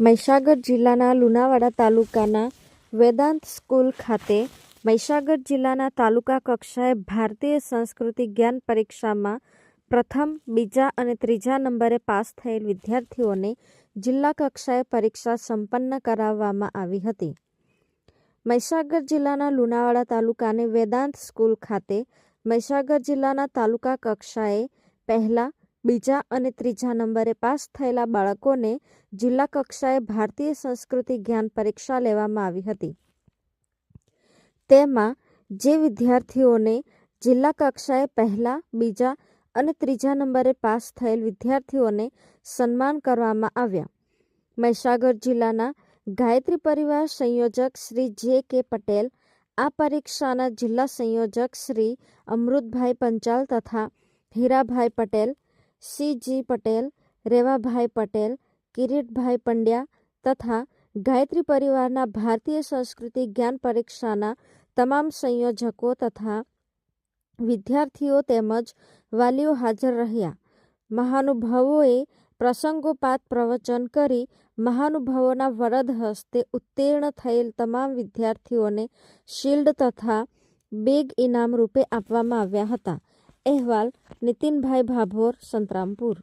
મહીસાગર જિલ્લાના લુણાવાડા તાલુકાના વેદાંત સ્કૂલ ખાતે મહીસાગર જિલ્લાના તાલુકા કક્ષાએ ભારતીય સંસ્કૃતિ જ્ઞાન પરીક્ષામાં પ્રથમ, બીજા અને ત્રીજા નંબરે પાસ થયેલ વિદ્યાર્થીઓને જિલ્લા કક્ષાએ પરીક્ષા સંપન્ન કરાવવામાં આવી હતી. મહીસાગર જિલ્લાના લુણાવાડા તાલુકાને વેદાંત સ્કૂલ ખાતે મહીસાગર જિલ્લાના તાલુકા કક્ષાએ પહેલા બીજા અને ત્રીજા નંબરે પાસ થયેલા બાળકોને જિલ્લા કક્ષાએ ભારતીય સંસ્કૃતિ જ્ઞાન પરીક્ષા લેવામાં આવી હતી. તેમાં જે વિદ્યાર્થીઓને જિલ્લા કક્ષાએ પહેલા, બીજા અને ત્રીજા નંબરે પાસ થયેલ વિદ્યાર્થીઓને સન્માન કરવામાં આવ્યા. મહીસાગર જિલ્લાના ગાયત્રી પરિવાર સંયોજક શ્રી જે કે પટેલ, આ પરીક્ષાના જિલ્લા સંયોજક શ્રી અમૃતભાઈ પંચાલ તથા હીરાભાઈ પટેલ સી જી પટેલ રેવાભાઈ પટેલ કિરીટભાઈ પંડ્યા તથા ગાયત્રી પરિવારના ભારતીય સંસ્કૃતિ જ્ઞાન પરીક્ષાના તમામ સંયોજકો તથા વિદ્યાર્થીઓ તેમજ વાલીઓ હાજર રહ્યા. મહાનુભાવોએ પ્રસંગોપાત પ્રવચન કરી મહાનુભાવોના વરદ હસ્તે ઉત્તીર્ણ થયેલ તમામ વિદ્યાર્થીઓને શિલ્ડ તથા બેગ ઇનામ રૂપે આપવામાં આવ્યા હતા. અહેવાલ નીતિનભાઈ ભાભોર સંતરામપુર.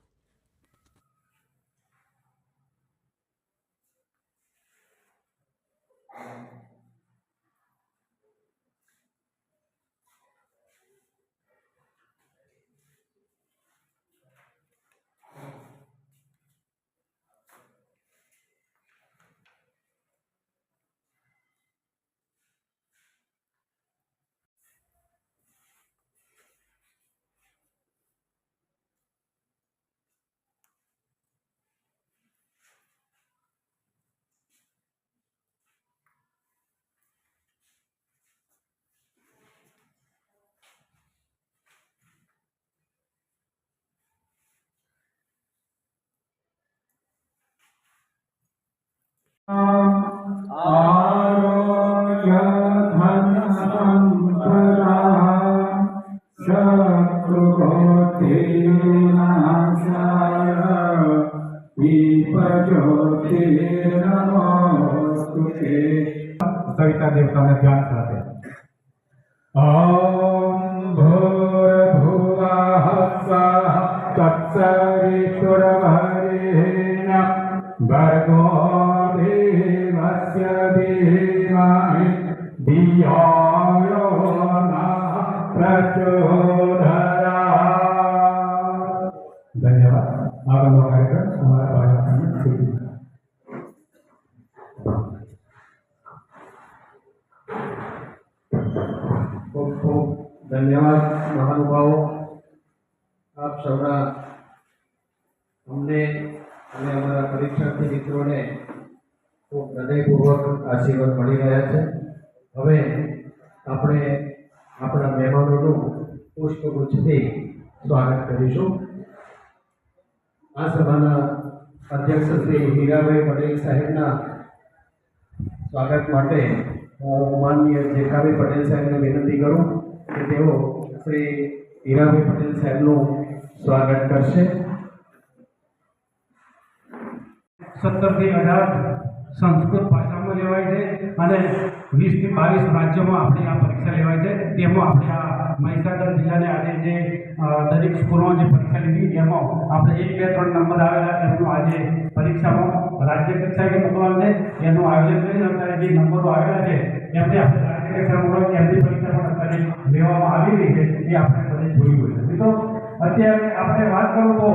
કવિતા દેવતાને ધ્યાન સાથે ઓમ ભોર ભુવા સ્વાહ તત્સવિતુરવરેણ ભર્ગો દેવસ્ય ધીમહિ ધિયો યો નઃ પ્રચોદયાત ધન્યવાદ આગળનો કાર્યક્રમ અમારા આપ સૌના અમને અને અમારા પરીક્ષાર્થી મિત્રોને ખૂબ હૃદયપૂર્વક આશીર્વાદ મળી રહ્યા છે. હવે આપણે આપણા મહેમાનોનું પુષ્પગુચ્છથી સ્વાગત કરીશું. આ સભાના અધ્યક્ષ શ્રી હીરાભાઈ પટેલ સાહેબના સ્વાગત માટે હું માનનીય જેઠાભાઈ પટેલ સાહેબને વિનંતી કરું કે તેઓ શ્રી હીરાભાઈ પટેલ સાહેબનું સ્વાગત કરશે. સત્તરથી અઢાર સંસ્કૃત ભાષામાં લેવાય છે અને વીસથી બાવીસ રાજ્યોમાં આપણી આ પરીક્ષા લેવાય છે. તેમાં આપણે આ મહીસાગર જિલ્લાને આજે જે દરેક સ્કૂલોમાં જે પરીક્ષા લીધી, એમાં આપણે એક, બે, ત્રણ નંબર આવેલા. એમનું આજે પરીક્ષામાં રાજ્ય કક્ષાએ મોકલવાનું છે, એનું આયોજન કરીને અત્યારે જે નંબરો આવેલા છે, એમને આપણે રાજ્ય કક્ષા મોકલવાની એમની પરીક્ષા પણ અત્યારે લેવામાં આવી રહી છે. એ આપણે બધે જોયું હોય મિત્રો અત્યારે આપણે વાત કરું તો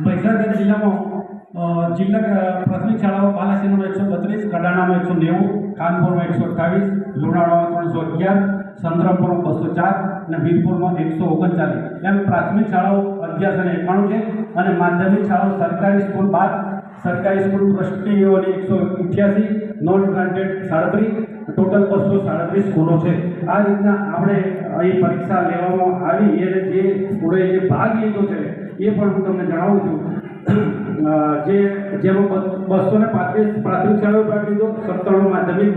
મહીસાગર જિલ્લામાં જિલ્લા પ્રાથમિક શાળાઓ બાલાસિનોમાં એકસો બત્રીસ કડાણામાં એકસો નેવું કાનપુરમાં એકસો અઠ્ઠાવીસ, લુણાવાડામાં ત્રણસો અગિયાર, સંતરામપુરમાં બસો ચાર અને વીરપુરમાં એકસો ઓગણચાલીસ. એમ પ્રાથમિક શાળાઓ અગિયારસો ને એકાણું છે અને માધ્યમિક શાળાઓ સરકારી સ્કૂલ બાદ સરકારી સ્કૂલ ટ્રસ્ટીઓની એકસો અઠ્યાસી, નોન ગ્રાન્ટેડ સાડત્રીસ, ટોટલ બસો સાડત્રીસ સ્કૂલો છે. આ રીતના આપણે અહીં પરીક્ષા લેવામાં આવી અને જે સ્કૂલોએ જે ભાગ લીધો છે એ પણ હું તમને જણાવું છું. જે જેમાં બસો ને પાંત્રીસ પ્રાથમિક શાળાઓ ભાગ લીધો, સત્તાણું માધ્યમિક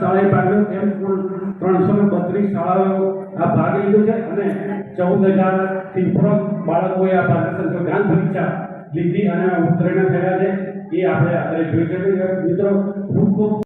શાળાએ ભાગ લીધો એમ કુલ ત્રણસો ને બત્રીસ શાળાઓ આ ભાગ લીધો છે અને ચૌદ હજારથી ઉપરાંત બાળકોએ આ સંસ્કૃત જ્ઞાન પરીક્ષા લીધી અને ઉત્તીર્ણ થયા છે. એ આપણે અત્યારે જોઈ શકીએ મિત્રો ખૂબ ખૂબ